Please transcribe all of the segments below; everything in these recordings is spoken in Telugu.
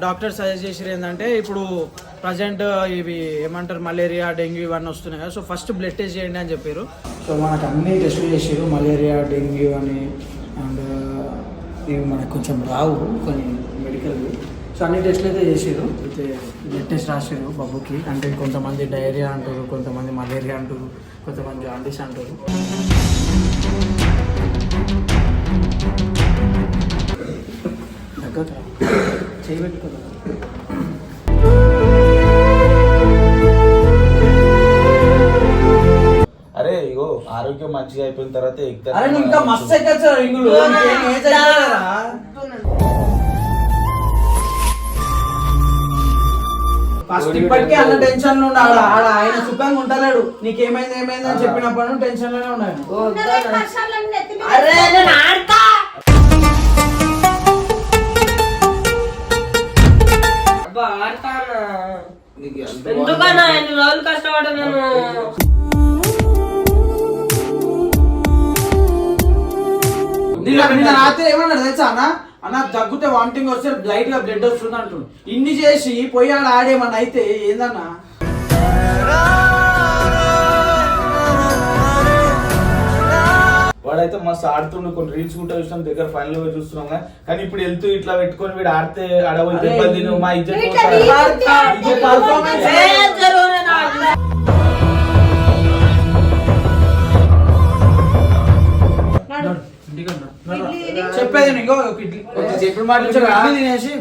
డాక్టర్ సజెస్ట్ చేసిరు ఏంటంటే ఇప్పుడు ప్రజెంట్ ఇవి ఏమంటారు మలేరియా డెంగ్యూ ఇవన్నీ వస్తున్నాయి కదా సో ఫస్ట్ బ్లడ్ టెస్ట్ చేయండి అని చెప్పారు సో మనకు అన్ని టెస్టులు చేసారు మలేరియా డెంగ్యూ అని అండ్ ఇవి మనకు కొంచెం రావు కొన్ని మెడికల్ సో అన్ని టెస్ట్లు అయితే చేసారు అయితే బ్లడ్ టెస్ట్ రాసారు బబ్బుకి అంటే కొంతమంది డయేరియా అంటారు కొంతమంది మలేరియా అంటారు కొంతమంది జాండీస్ అంటారు. తగ్గక చేయబెట్టుకోదా అరే ఇగో ఆరోగ్యం మంచిగా అయిపోయిన తర్వాత ఎక్కుతారు అరే నువ్వు ఇంకా మస్తు ఎక్కచ్చు రింగులు? ఫస్ట్ ఇప్పటికే అన్న టెన్షన్లో ఉన్నాడు. ఆడ ఆయన సుఖంగా ఉంటలేడు నీకేమైంది ఏమైంది అని చెప్పినప్పుడు టెన్షన్లోనే ఉన్నాడు అరే నేను ఆడతా అబ్బా ఆడతానా? ఎందుకన్నా ఎన్ని రోజులు కష్టపడ్డాను నిన్న నిన్న రాత్రి ఏమన్నాడు తెలుసా అన్న? అన్న దగ్గుతే వామిటింగ్ వస్తే లైట్గా బ్లడ్ వస్తుంది అంటుండు ఇన్ని చేసి పోయి ఆడ ఆడేమన్నా అయితే ఏందన్నా? వాడైతే మస్తు ఆడుతుండు కొన్ని రీల్స్ కూడా చూసినాం దగ్గర ఫైనల్గా చూస్తున్నాం. కానీ ఇప్పుడు వెళ్తూ ఇట్లా పెట్టుకొని వీడు ఆడితే దెబ్బలు తిను మా ఇజ్జత్ ఆడలే. చెప్పేది నీకు చెప్పిన మాట తినేసి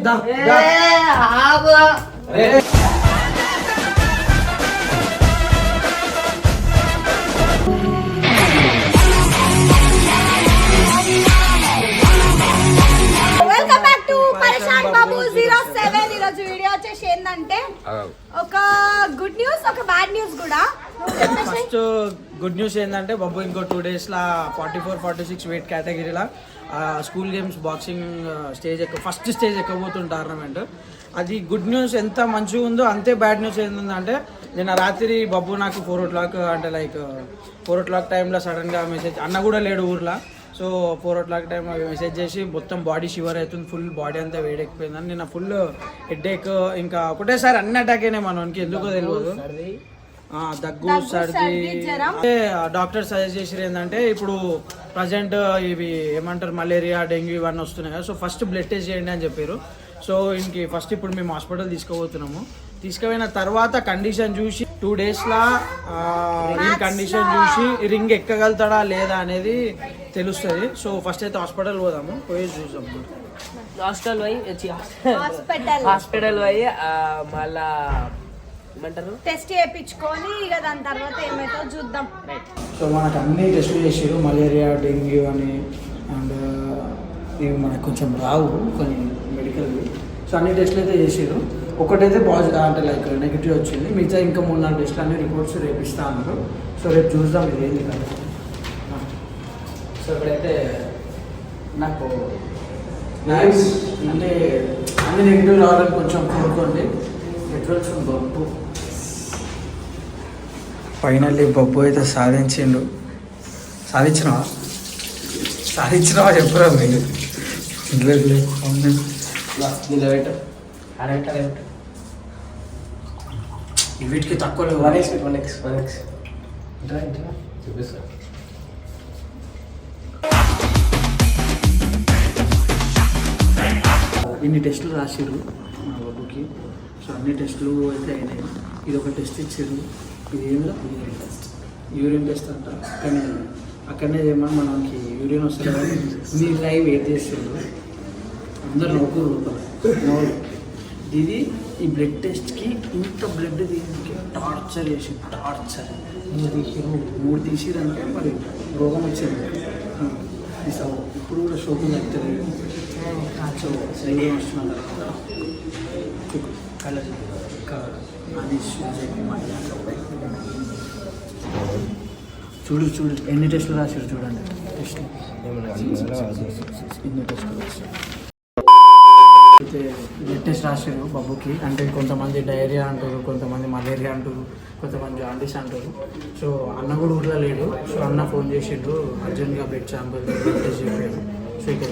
ఒక గుడ్ న్యూస్ ఒక బ్యాడ్ న్యూస్ కూడా. ఫస్ట్ గుడ్ న్యూస్ ఏంటంటే బాబు ఇంకో టూ డేస్లో forty four forty six weight కేటగిరీలో స్కూల్ గేమ్స్ బాక్సింగ్ స్టేజ్ ఎక్క ఫస్ట్ స్టేజ్ ఎక్కబోతుంది టోర్నమెంట్ అది గుడ్ న్యూస్ ఎంత మంచిగా ఉందో అంతే బ్యాడ్ న్యూస్ ఏంటంటే నిన్న రాత్రి బాబు నాకు ఫోర్ ఓ క్లాక్ అంటే లైక్ ఫోర్ ఓ క్లాక్ టైంలో సడన్గా మెసేజ్ అన్న కూడా లేడు ఊర్లో. So four o'clock time message చేసి మొత్తం బాడీ షివర్ అవుతుంది ఫుల్ బాడీ అంతా వేడెక్కిపోయిందని. నిన్న ఫుల్ హెడ్ ఇంకా ఒకటేసారి అన్ని అటాక్ అయినాయి మనకి ఎందుకో తెలియదు ఆ, దగ్గు సర్ది. డాక్టర్ సజెస్ట్ చేసిరు ఏంటంటే ఇప్పుడు ప్రజెంట్ ఇవి ఏమంటారు మలేరియా డెంగ్యూ ఇవన్నీ వస్తున్నాయి కదా సో ఫస్ట్ బ్లడ్ టెస్ట్ చేయండి అని చెప్పారు సో ఇంక ఫస్ట్ ఇప్పుడు మేము హాస్పిటల్ తీసుకుపోతున్నాము తీసుకుపోయిన తర్వాత కండిషన్ చూసి టూ డేస్లా ఈ కండిషన్ చూసి రింగ్ ఎక్కగలుగుతాడా లేదా అనేది తెలుస్తుంది. సో ఫస్ట్ అయితే హాస్పిటల్ పోదాము పోయి చూసాం హాస్టల్ పోయి హాస్పిటల్ హాస్పిటల్ పోయి ఆ, మళ్ళా ఏమంటారు? టెస్ట్ చేయించుకొని ఇక దాని తర్వాత ఏమైతే చూద్దాం. సో మనకు అన్ని టెస్టులు చేసారు మలేరియా డెంగ్యూ అని అండ్ ఇవి మనకు కొంచెం రావు కొన్ని సో అన్ని టెస్ట్లు అయితే చేసారు ఒకటైతే పాజిటివ్ అంటే లైక్ నెగిటివ్ వచ్చింది. మిగతా ఇంకా మూడు నాలుగు టెస్ట్లు అన్ని రిపోర్ట్స్ రేపు ఇస్తా అన్నారు. సో రేపు చూద్దాం ఇది ఏంది కదా. సో ఇప్పుడైతే నాకు మ్యాథ్స్ అంటే అన్ని నెగిటివ్ రావాలని కొంచెం కోరుకోండి. నెట్వర్క్స్ బొప్పు. ఫైనల్లీ బొబ్బు అయితే సాధించిండు. సాధించినవా? సాధించినవా చెప్పరా మీరు? లేదు లేదు అవును. నిలబెట్టు అడగట్టు అడగట్టు వీటికి తక్కువ లేవు. One X one X one X. చూపిస్తా. ఇన్ని టెస్టులు రాసిర్రు మా బాబుకి. సో అన్ని టెస్టులు అయితే అయినాయి. ఇది ఒక టెస్ట్ ఇచ్చారు ఇది ఏమిరా యూరిన్ టెస్ట్. యూరిన్ టెస్ట్ అంట. అక్కడనే అక్కడనే చేయమని మనకి యూరిన్ వస్తుంది కానీ మీ లైవ్ వెయిట్ చేసారు అందరు నవ్వుకు నవ్వు ఇది ఈ బ్లడ్ టెస్ట్కి ఇంత బ్లడ్ దీనికి టార్చర్ చేసి టార్చర్ మూడు తీసిరు మూడు తీసిరంటే మరి రోగం వచ్చింది తీసావు ఇప్పుడు కూడా షోకు తగ్గుతుంది సో శరీరం వస్తున్నారు కలర్ చూడు చూడు ఎన్ని టెస్టులు రాశారు చూడండి టెస్ట్ ఎన్ని టెస్టులు రాశారు అయితే బ్లడ్ టెస్ట్ రాశారు బాబుకి అంటే కొంతమంది డయేరియా అంటారు కొంతమంది మలేరియా అంటారు కొంతమంది జాండీస్ అంటారు. సో అన్న కూడా ఊర్లో లేడు. సో అన్న ఫోన్ చేసిండ్రు అర్జెంట్గా బ్లడ్ శాంపుల్ బ్లడ్ టెస్ట్ చెప్పారు. సో ఇక్కడ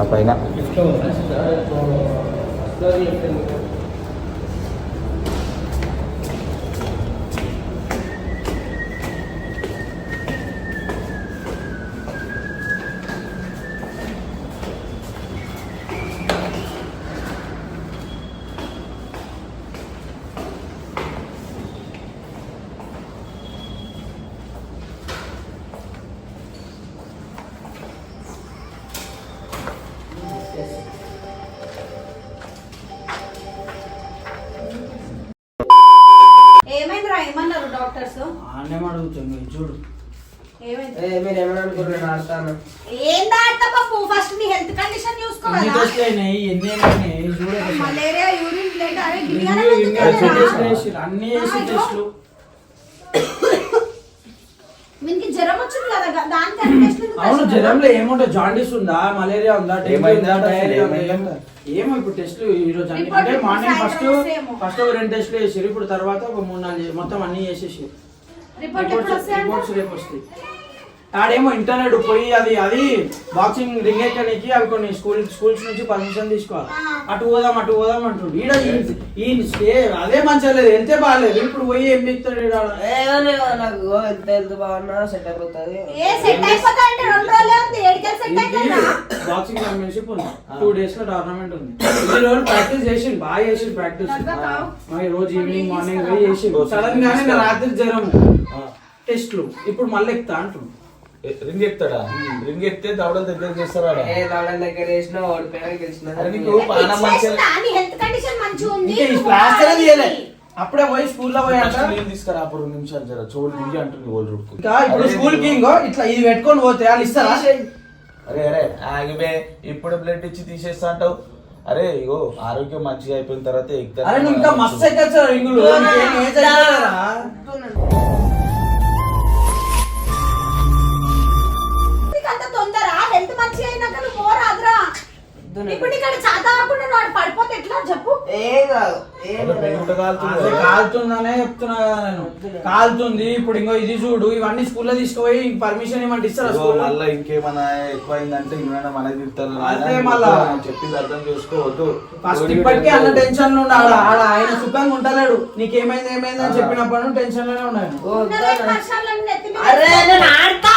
పెట్టుకోదా ఆ ఏమన్నారు డాక్టర్స్? ఆనే అడుగుతుంది చూడు. మీరు ఏమైనా అనుకుంటున్నారు ఆడతాను ఏం దాడతా పప్పు ఫస్ట్ నీ హెల్త్ కండిషన్ చూసుకోవాలా. మలేరియా యూరిన్ అరే? అన్ని వేసి టెస్ట్లు. జ్వరం వచ్చింది కదా గా- దానికి అన్ని టెస్ట్లు ఎందుకు అవును? జ్వరంలో ఏముంటుంది జాండీస్ ఉందా మలేరియా ఉందా డెంగ్యూ ఏమైందా? ఉందా, డయేరియా ఉందా? ఏమైందా? ఏమో ఇప్పుడు టెస్ట్లు ఈ రోజు అన్ని అంటే ఇప్పుడు మార్నింగ్ ఫస్ట్ సాయంత్రం వస్తాయేమో. ఫస్ట్ ఒక రెండు టెస్ట్లు వేసారు ఇప్పుడు తర్వాత ఒక మూడు నాలుగు మొత్తం అన్ని చేసేసి రిపోర్ట్ ఎప్పుడు వస్తాయంట? రిపోర్ట్స్ రేపు వస్తాయి ఆడేమో ఇంటర్నెట్ పోయి అది అది బాక్సింగ్ రింగ్ ఎక్కడానికి అవి కొన్ని స్కూల్ స్కూల్స్ నుంచి పర్మిషన్ తీసుకోవాలి. అటు పోదాం అటు పోదాం అంటుండు. ఈడ ఈ- అదే మంచిగా లేదు. వెళ్తే బాగాలేదు. ఇప్పుడు పోయి ఏం చెప్తాడు ఈడ? నాకు. ఎంత హెల్త్ బాగున్నా సెట్ అయిపోతుంది. బాక్సింగ్ ఛాంపియన్షిప్ ఉంది. టూ డేస్లో టోర్నమెంట్ ఉంది. ఈ రోజు ప్రాక్టీస్ చేసి బాగా చేసి ప్రాక్టీస్ ఈ రోజు ఈవినింగ్ మార్నింగ్ పోయి చేసి సడన్ గానే రాత్రి జ్వరం టెస్ట్లు ఇప్పుడు మళ్ళీ ఎక్కుతా అంటుండు. రింగ్ ఎత్తాడా? రింగ్ ఎత్తే దవడల దగ్గర చేస్తారా ఏ దవడల దగ్గర వేసినా ఓడిపోయినా గెలిచినా నీకు పానం మంచిగా అప్పుడే పోయి స్కూల్లో పోయి నీళ్ళు తీసుకురా అప్పుడు రెండు నిమిషాలు జర చోటు దిగి అంటుంది ఓల్డ్ రుక్కు ఇంకా ఇప్పుడు స్కూల్కి ఇంకో ఇట్లా ఇది పెట్టుకొని పోతే వాళ్ళు ఇస్తారా? అరే అరే ఆగిపోయి ఇప్పుడు బ్లడ్ ఇచ్చి తీసేస్తా అంటావు. అరే ఇగో ఆరోగ్యం మంచిగా అయిపోయిన తర్వాత ఎక్కుతా అరే నువ్వు ఇంకా మస్తు ఎక్కచ్చు రింగులు. ఇప్పుడు ఇక్కడ చేత కాకుండా వాడు పడిపోతే ఎట్లా చెప్పు. కాలుతుందనే చెప్తున్నా కదా నేను. కాలుతుంది ఇప్పుడు ఇంకో ఇది చూడు ఇవన్నీ స్కూల్లో తీసుకుపోయి పర్మిషన్ ఇవ్వమంటే ఇస్తారా స్కూల్ మళ్ళా ఇంకేమన్నా ఎక్కువ అయిందంటే ఇంకా మన తిడతారు. అదే మళ్ళా. చెప్పింది అర్థం చేసుకోవద్దు. ఫస్ట్ ఇప్పటికే అన్న టెన్షన్లో ఉండాలి ఆడ ఆయన సుఖంగా ఉంటలేడు. నీకేమైంది ఏమైంది అని చెప్పినప్పుడు టెన్షన్లోనే మీద అరే నేను ఆడతా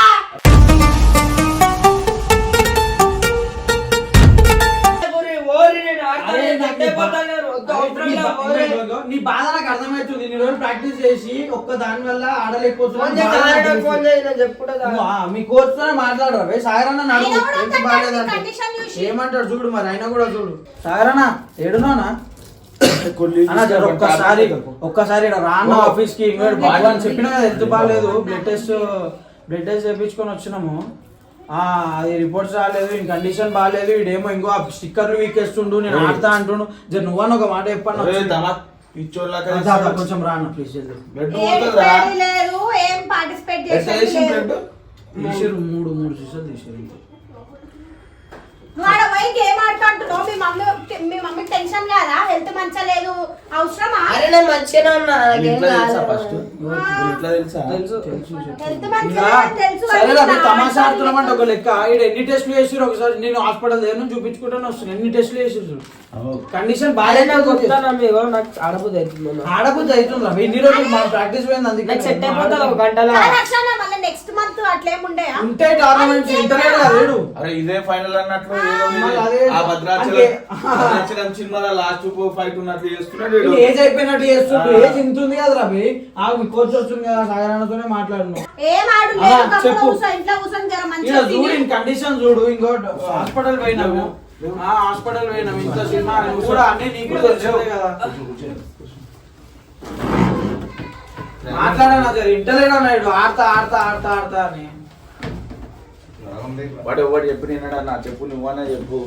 నీ బాధ నాకు అర్థమవుతుంది. నీ రోజు ప్రాక్టీస్ చేసి ఒక్క దాని వల్ల ఫోన్ ఆడలేకపోతున్నాను చేయి, బాధ నాకు కావాలంటే తెలుసు. ఫోన్ చేయి, నేను చెప్పుకుంటా మీ కోచ్ తోనే మాట్లాడరా సాగరన్న నడుము ఆయన కూడా హెల్త్ అంటాడు, బాగాలేదంటే. నీ condition చూసి. ఏమంటాడు చూడు మరి ఆయన కూడా చూడు. సాగరన్న జర ఒక్కసారి ఒక్కసారి రాన్న ఆఫీస్కి చెప్పినా కదా హెల్త్ బాగాలేదు? బ్లడ్ టెస్ట్ బ్లడ్ టెస్ట్ చేయించుకొని వచ్చినాము. అది రిపోర్ట్స్ రాలేదు ఈ కండిషన్ బాగాలేదు ఇడేమో ఇంకో స్టిక్కర్లు వీకేస్తుండు నేను. ఆడతా అంటుండు. జర నువ్వని ఒక మాట చెప్పాను కొంచెం రాన్న ప్లీజ్ ఏం లేదు పార్టిసిపేట్ మూడు మూడు సీసాలు తీసిరు నువ్వు ఆడ పోయి గేమ్ ఆడుకుంటున్నావు మీ మమ్మీ మీ టెన్షన్ కాదా? హెల్త్ మంచిగా లేదు అవసరమా? అరే నేను మంచిగానే ఉన్నా. ఫస్ట్ తమాషా ఆడుతున్నామంటే ఒక లెక్క. ఈడ ఎన్ని టెస్టులు చేసిరు ఒకసారి? నేను హాస్పిటల్ దగ్గర నుంచి చూపించుకుంటాను వస్తున్నాను ఎన్ని టెస్టులు చేసిరు కండిషన్ అదే నాకు ఆడబుద్ధి అవుతుంది ఆడబుద్ధి అవుతుందా? ఇన్ని రోజులు మన ప్రాక్టీస్ పోయింది అందుకే సెట్ అయిపోతుంది ఒక గంటలో. కాదు నెక్స్ట్ మంత్ అట్లేముండయా ఉంటే టోర్నమెంట్స్ ఇంటర్నెట్ లేడు. అరే ఇదే ఫైనల్ అన్నట్లు ఆ. భద్రాచలం భద్రాచలం సినిమాలో లాస్ట్ ఫైట్ ఉన్నట్లు చేస్తున్నాడు. ఏజ్ అయిపోయినట్టు చేస్తుంటే ఆ. ఏజ్ ఇంత ఉంది కదా రవి ఆ మీ కోచ్ వస్తుంది కదా మాట్లాడను చెప్పు. ఇక్కడ చూడు. ఇన్ కండిషన్ చూడు ఇంకో హాస్పిటల్ పోయినాము. ఆ హాస్పిటల్ పోయినాము ఇంత సినిమా నువ్వు కూడా అన్ని నీకు కూడా తెలిసిందే కదా మాట్లాడాను అది ఇంటలేడు అన్నాడు ఆడతా ఆడతా ఆడతా ఆడతా అని. వాడు ఎవడు చెప్పి నిన్నాడన్నా చెప్పు నువ్వన్నా చెప్పు.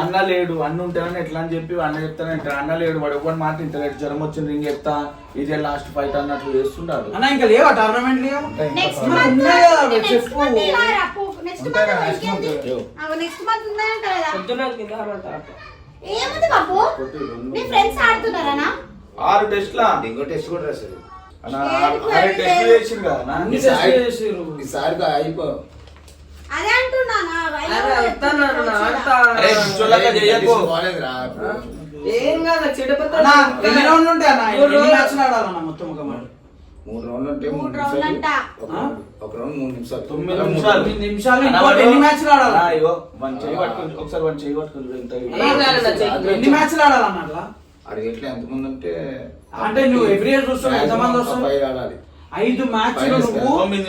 అన్న లేడు అన్న ఉంటానని ఎట్లా అని చెప్పి అన్న చెప్తానంటే అన్న లేడు వాడు ఎవరు మాట ఇంటలేడు జ్వరం వచ్చింది రింగ్ చెప్తా. ఇదే లాస్ట్ ఫైట్ అన్నట్లు చేస్తుంటాడు. అన్న ఇంకా లేవా టోర్నమెంట్. ఏముంది బాబు? నీ ఫ్రెండ్స్ ఆడుతున్నారా ఆరు టెస్ట్లా ఇంకో టెస్ట్ కూడా రాశారు. ఈసారి అయిపో అదే అంటున్నానా ఏం కాదు చెడిపోతా ఎన్ని రౌండ్లు ఉంటాయి అన్న ఎన్ని. మ్యాచ్లు ఆడాలన్న మొత్తం ఒక మాట? మూడు రౌండ్లు అంటే మూడు మూడు రౌండ్లు అంట. నిమిషాలు ఒక రౌండ్- ఒక రౌండ్ మూడు నిమిషాలు. తొమ్మిది నిమిషాలు. తొమ్మిది నిమిషాలు. అన్న, ఇంకోటి వాడు- ఎన్ని మ్యాచ్లు ఆడాలి? వన్ పట్టుకొని ఒకసారి వన్ పట్టుకొని. ఎన్ని మ్యాచ్లు ఆడాలన్న అట్లా? ఆడు ఎట్లా ఎంతమంది ఉంటే అంటే నువ్వు every year చూస్తున్నావు ఎంతమంది ఆడాలి ఐదు నువ్వు తొమ్మిది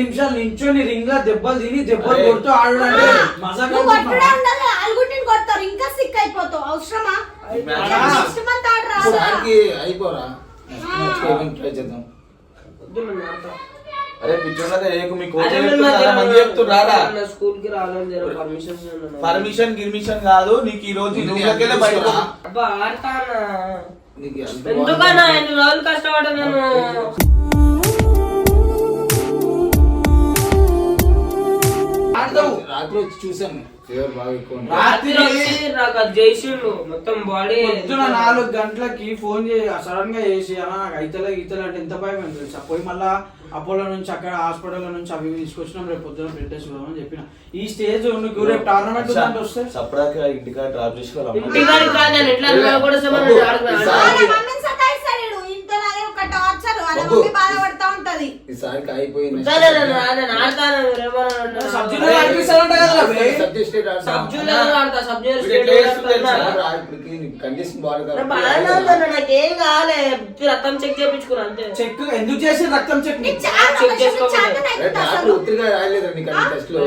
నిమిషాలు. నించొని రింగ్లో దెబ్బలు తిని దెబ్బలు. కొడుతూ ఆడు అంటే ఆ, మజా నువ్వు కొట్టుడే ఉండాలి ఆలుగుట్టిని కొడతారు ఇంకా సిక్ అయిపోతావు. అవసరమా? అయిపోరా. ట్రై చేద్దాం. పొద్దున నేను ఆడతా. అరే పిచ్చోళ్ళగా చేయకు మీ కోచ్ అరే నేను చెప్తున్నారు నా మంది చెప్తున్నారా నా స్కూల్కి రావాలని జర పర్మిషన్స్ ఉన్నాయి. పర్మిషన్ గిర్మిషన్ కాదు నీకు ఈ రోజు? అబ్బా ఆడతానా? ఎందుకన్నా ఎన్ని రోజులు కష్టపడ్డా రాత్రి వచ్చి చూసాను నాకు అది చేసిండు. మొత్తం బాడీ పొద్దున నాలుగు గంటలకి ఫోన్ చేసి సడన్గా చేసి అన్న నాకు అయితలే గీతలే అంటే ఎంత భయం ఎంత తెలుసా? పోయి మళ్ళా అపోలో నుంచి అక్కడ హాస్పిటల్ నుంచి అవి తీసుకొచ్చినాం రేపు పొద్దున బ్లడ్ టెస్ట్ అని చెప్పిన. ఈ స్టేజ్ నువ్వు రేపు టోర్నమెంట్ ఉందంటే వస్తే? సపడాక ఇంటికా డ్రాప్ చేసుకోవాలి ఒక టార్చర్ వాళ్ళ. మమ్మీ బాధపడతా ఉంటది. ఈసారికి అయిపోయింది? కండిషన్ నాకేం కాలే రక్తం చెక్ చేయించుకున్నా అంతే. చెక్ ఎందుకు చేసి రక్తం చెక్ నీకు ఒత్తిడిగా రాయలేదు నీకు టెస్ట్లో.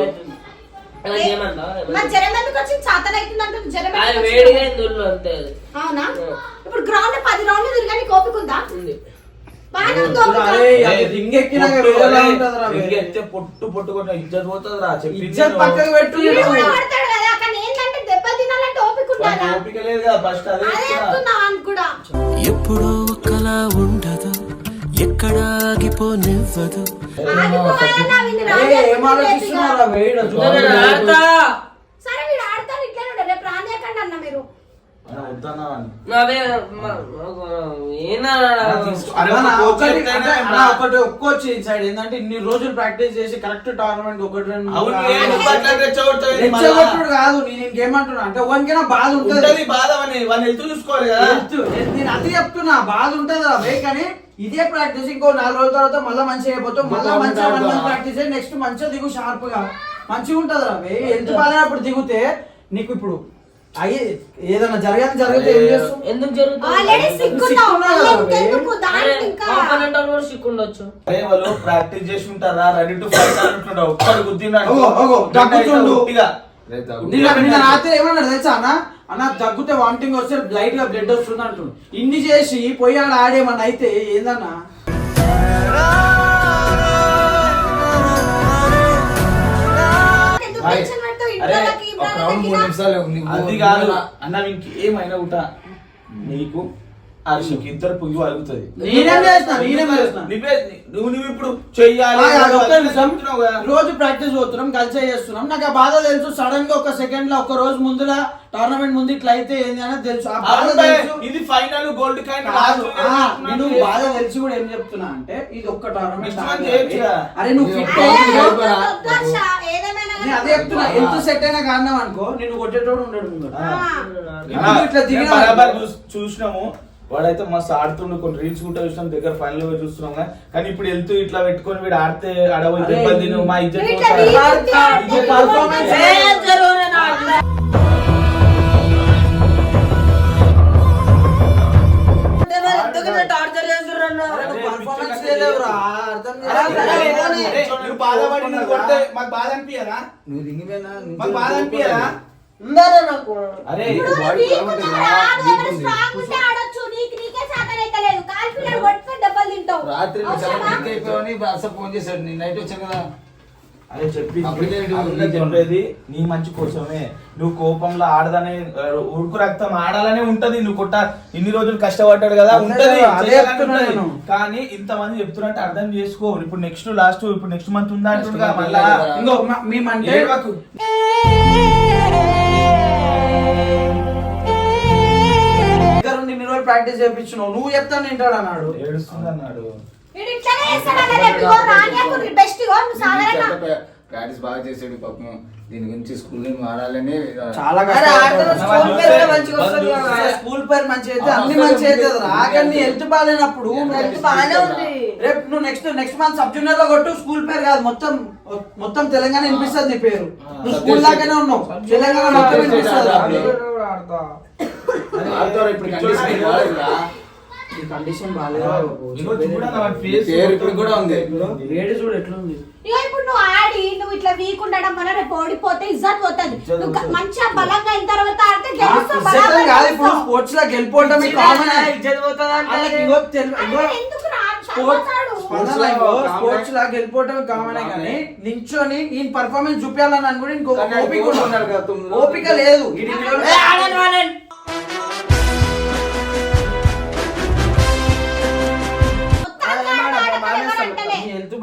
వేడిగా. అవునా? ఇప్పుడు గ్రౌండ్ పది రౌండ్లు తిరగని కోపిక ఉందా ఉంది. పొట్టు పొట్టు కొట్టిన ఇజ్జత్ పోతుంది రా చెప్పి ఇజ్జత్ పక్కకు పెట్టు ఓపిక లేదు కదా ఫస్ట్ అదే ఎప్పుడో ఒకలా ఉండదు ఎక్కడ ఆగిపోనివ్వదు. ఏం ఆలోచిస్తున్నారా బే? ఈడ చూడు. నేను ఆడతా సరే వీడు ఆడతాడు ఇట్లనే ఉంటాడు రేపు రానియకండి అన్న మీరు అన్న, వద్దన్నా అని. అదే ఏనా అన్న, తీసుకో. అరే, అన్న, ఒక కోచ్ ఒకటి రా. ఒక్కొచ్చి సైడ్ ఏంటంటే ఇన్ని రోజులు ప్రాక్టీస్ చేసి కరెక్ట్ టోర్నమెంట్ ఒకటి? రెచ్చగొట్టుడు కాదు నేను ఇంకేమంటున్నా? అంటే ఓన్కైనా బాధ ఉంటది? బాధ అని వాళ్ళని హెల్త్ చూసుకోవాలి కదా. నేను అది చెప్తున్నా బాధ ఉంటది అదే కానీ ఇదే ప్రాక్టీస్ ఇంకో నాలుగు రోజుల తర్వాత మళ్ళీ మంచిగా అయిపోతాం మళ్ళీ మంచిగా వన్ మంత్ ప్రాక్టీస్ అయ్యి నెక్స్ట్ మంచిగా దిగు షార్ప్గా. మంచిగా ఉంటది రా హెల్త్ బాగాలేనప్పుడు దిగుతే నీకు ఇప్పుడు అయ్యే ఏదైనా జరగని జరిగితే ఏం ఎందుకు జరుగుతుంది? ఉండొచ్చు అరే వాళ్ళు ప్రాక్టీస్ చేసి ఉంటారా? రెడీ టు ఫైట్ అంటున్నాడు ఒక్కడు రాత్రి ఏమన్నాడు తెలుసా అన్న? అన్న తగ్గితే వామిటింగ్ వస్తే లైట్గా బ్లడ్ వస్తుంది అంటుండు. ఇన్ని చేసి పోయి ఆడ ఆడేమన్నా అయితే ఏందన్నా? అది కాదు. అన్న ఇంకేమైనా ఉంటా నీకు హర్షకి ఇద్దరు పువ్వు అలుగుతుంది నేనేం నేనేం నువ్వే నువ్వు నువ్వు ఇప్పుడు చెయ్యాలి. రోజు ప్రాక్టీస్ పోతున్నాం కలిసే చేస్తున్నాం. నాకు ఆ బాధ తెలుసు సడన్గా ఒక సెకండ్లో ఒక రోజు ముందులా టోర్నమెంట్ ముందు ఇట్లా అయితే ఏంది అనేది తెలుసు. ఆ బాధ తెలుసు. ఇది ఫైనల్ గోల్డ్ కాయిన్ నేను బాధ తెలిసి కూడా ఏం చెప్తున్నా అంటే ఇది ఒక్క టోర్నమెంట్. అరే నువ్వు ఫిట్ నేను అదే చెప్తున్నా. ఎంత సెట్ అయినా కారణం అనుకో నేను కొట్టేటోడు ఉండడు ముందు. ఇట్లా చూసినాము. వాడైతే మస్తు ఆడుతుండు కొన్ని రీల్స్ కూడా చూసినాం దగ్గర ఫైనల్ పోయి చూస్తున్నాం. కానీ ఇప్పుడు వెళ్తూ ఇట్లా పెట్టుకొని వీడు ఆడితే దెబ్బలు తిను మా. అరే నువ్వు బాధపడి కొడితే మాకు బాధ అనిపించదా నువ్వు దిగిపోయినా మాకు బాధ అనిపించదా అరే నీకు. రాత్రి అసలు ఫోన్ చేశాడు. నేను నైట్ వచ్చాను కదా. అరే చెప్పి చెప్పేది నీ మంచి కోసమే. నువ్వు కోపంలో ఆడదనే ఉడుకు రక్తం ఆడాలనే ఉంటది. నువ్వు కొట్ట ఇన్ని రోజులు కష్టపడ్డాడు కదా అదే ఉంటది. అదే. కానీ ఇంతమంది చెప్తున్నట్టు అర్థం చేసుకో. ఇప్పుడు నెక్స్ట్ లాస్ట్ ఇప్పుడు నెక్స్ట్ మంత్ ఉందా month మళ్ళా? మేమంటే ప్రాక్టీస్ చేయించినావు నువ్వు చెప్తాను వింటాడు అన్నాడు. ఏడుస్తుంది అన్నాడు ప్రాక్టీస్ బాగా చేసాడు పాపం. దీని గురించి స్కూల్ ఆడాలని చాలా. స్కూల్ పేరు మంచి అయితే అన్ని మంచి అయితే రాకని నీ హెల్త్ బాగాలేనప్పుడు. రేపు నువ్వు నెక్స్ట్ నెక్స్ట్ మంత్ సబ్ జూనియర్లో కొట్టు స్కూల్ పేరు కాదు మొత్తం మొత్తం తెలంగాణ వినిపిస్తుంది నీ పేరు. నువ్వు స్కూల్ దాకానే ఉన్నావు. తెలంగాణ మొత్తం వినిపిస్తుంది. కండిషన్ బాగాలేదు కూడా ఉంది. వేడి చూడు ఎట్లుంది ఇప్పుడు నువ్వు ఆడి నువ్వు ఇట్లా వీక్ ఉండడం వల్ల రేపు ఓడిపోతే ఇజ్జత్ పోతుంది. ఇజ్జత్ నువ్వు పోతుంది. మంచిగా బలంగా అయిన తర్వాత ఆడితే గెలుస్తావు. స్పోర్ట్స్లో గెలిపోవటం కామన్? స్పోర్ట్స్లో గెలిపోవటం కానీ నించొని ఈ పర్ఫార్మెన్స్ చూపించాలని అని కూడా ఇంకో ఓపిక. ఓపిక లేదు.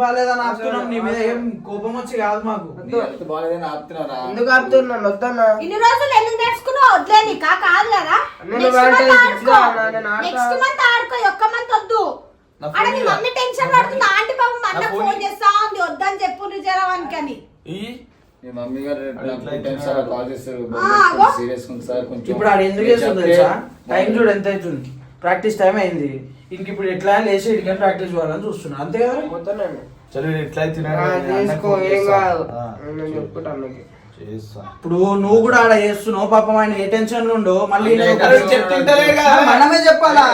బాగాలేదని ఆపుతున్నాం నీ మీద ఏం కోపం వచ్చి కాదు మాకు. బాగాలేదని ఆపుతున్నారా? ఎందుకు ఆపుతున్నాను వద్దన్నా. ఇన్ని రోజులు ఎందుకు నేర్చుకున్నావు? కాదు కదా నేను నెక్స్ట్ మంత్ ఆడుకో. ఒక్క మంత్ వద్దు. ఇయ్య. మమ్మీ టెన్షన్ పడుతుంది. ఆంటీ పాపం అన్న ఫోన్. చేస్తా ఉంది. వద్దని చెప్పు అని. మీ మమ్మీ గారు టూ కాల్ చేస్తారు. సీరియస్ ఉంది సార్. కొంచెం ఇప్పుడు ఆడు ఎందుకు చేస్తుంది టైం చూడు ఎంత అవుతుంది? ప్రాక్టీస్ టైం అయింది. ఇంక ఇప్పుడు ఎట్లా లేచి ఇటుకని ప్రాక్టీస్ పోవాలని చూస్తున్నా. అంతే కదా? పోతానండి చలో వీడు ఎట్లా ఇప్పుడు నువ్వు కూడా ఆడ చేస్తున్నావు పాపం ఆయన ఏ టెన్షన్ ఉండో మళ్ళీ మనమే చెప్పాలా?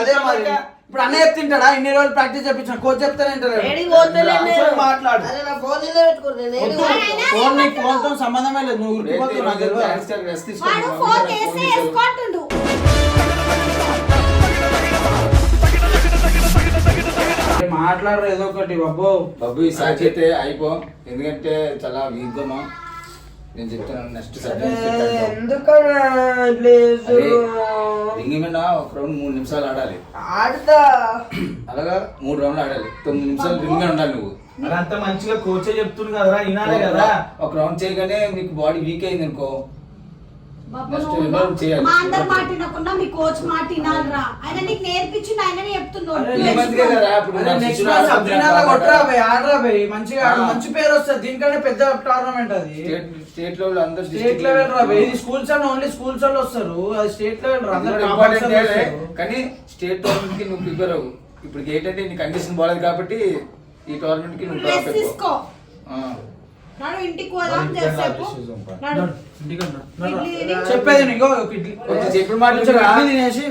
అదే మరి ఇప్పుడు అన్న చెప్తుంటాడా ఇన్ని రోజులు ప్రాక్టీస్ చెప్పించిన కోచ్ చెప్తానే ఏడికి పోతలేను నేను. అసలు మాట్లాడు. ఫోన్ నీకు ఫోన్తో సంబంధమే లేదు. నువ్వు మాట్లాడరు ఏదో ఒకటి బాబు. బాబు ఈ అయితే అయిపో. ఎందుకంటే చాలా వీక్ ఉన్నాం నేను చెప్తున్నాను నెక్స్ట్ ఎందుకన్నా మీద ఒక రౌండ్ మూడు నిమిషాలు ఆడాలి. ఆడతా. అలాగా మూడు రౌండ్లు ఆడాలి. తొమ్మిది నిమిషాలు రింగ్ ఉండాలి నువ్వు. మరి అంత మంచిగా కోచే చెప్తుంది కదరా వినాలి కదా. ఒక రౌండ్ చేయగానే నీకు బాడీ వీక్ అయింది అనుకో బాబు Next నువ్వు ఎవరు చేయాలి? మా అందరు మాట వినకుండా మీ కోచ్ మాట వినాలిరా ఆయన నీకు నేర్పించింది ఆయననే బై. మంచిగా. మంచి పేరు వస్తుంది. దీనికంటే పెద్ద టోర్నమెంట్ అది. స్టేట్ లెవెల్ అందరూ స్టేట్ లెవెల్ రా బై. ఇది స్కూల్స్ అని ఓన్లీ స్కూల్స్ వాళ్ళు వస్తారు. అది స్టేట్ లెవెల్ రా. కానీ స్టేట్ టోర్నమెంట్కి నువ్వు ప్రిపేర్ అవ్వు. ఇప్పుడు ఏంటంటే నీ కండిషన్ బాగాలేదు కాబట్టి ఈ టోర్నమెంట్కి నువ్వు నాడు ఇంటికి పోదాం చేసేపు నాడు. చెప్పేది నీకో చెప్పిన మాట తినేసి